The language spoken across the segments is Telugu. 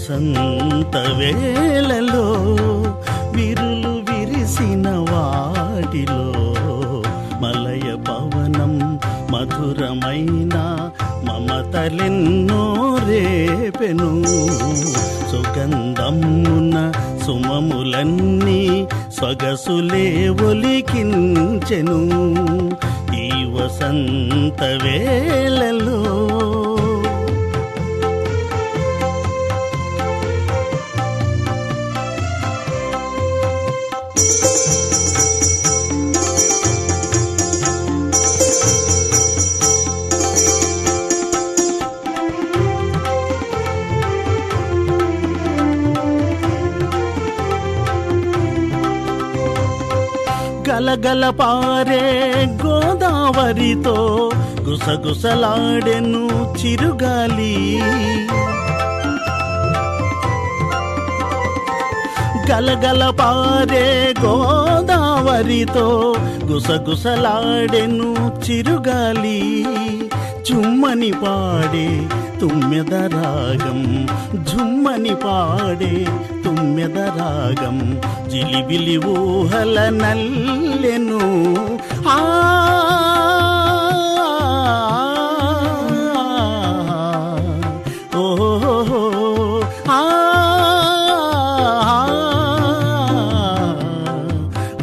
వసంత వేళలో విరులు విరిసిన వాటిలో మలయ పవనం మధురమైన మమతలెన్నో రేపెను. సుగంధమున సుమములన్నీ సొగసులే ఒలికించెను. ఈ వసంత వేళలో గలగల పారే గోదావరితో గుసగుసలాడెను చిరుగాలి. గలగల పారే గోదావరితో గుసగుసలాడెను చిరుగాలి. చుమ్మని పాడే తుమ్మెద రాగం జుమ్మని పాడే తుమ్మెద రాగం జిలిబిలి ఊహల నల్లెను. ఆ ఓహో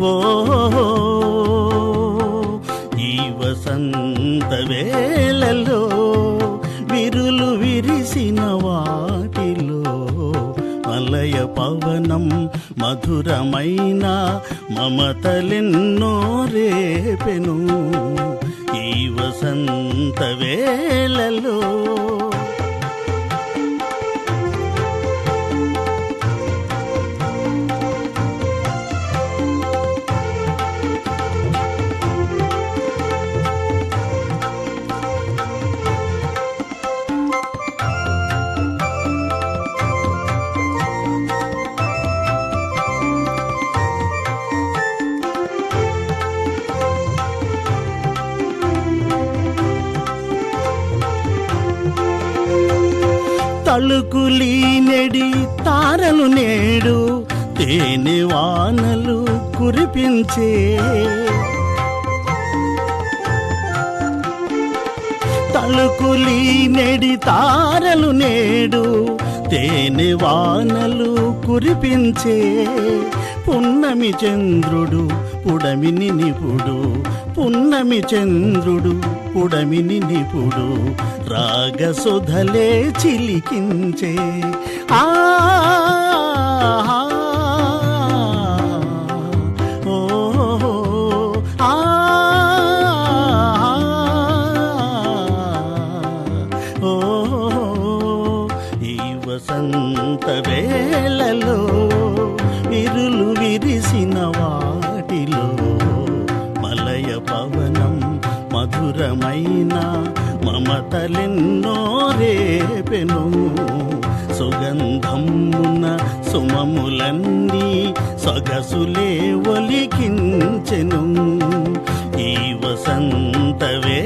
ఓహో వసంత వేళలో విరులు విరిసిన వాటిలో మలయ పవనం మధురమైన మమతలెన్నో రేపెను. ఈ వసంత వేళలో తళుకులీ నెడి తారలు నేడు తేనె వానలు కురిపించే. తలుకులి నెడి తారలు నేడు తేనె వానలు కురిపించే. పున్నమి చంద్రుడు పుడమిని నిపుడు పున్నమి చంద్రుడు పుడమిని నిపుడు రాగసుధలే చిలికించే. ఆ ఆ ఓ ఈ వసంత వేళలో విరులు విరిసిన మధురమైన మమతలెన్నో రేపెను సుగంధమున సుమములన్నీ సొగసులే ఒలికించెను. ఈ వసంతవే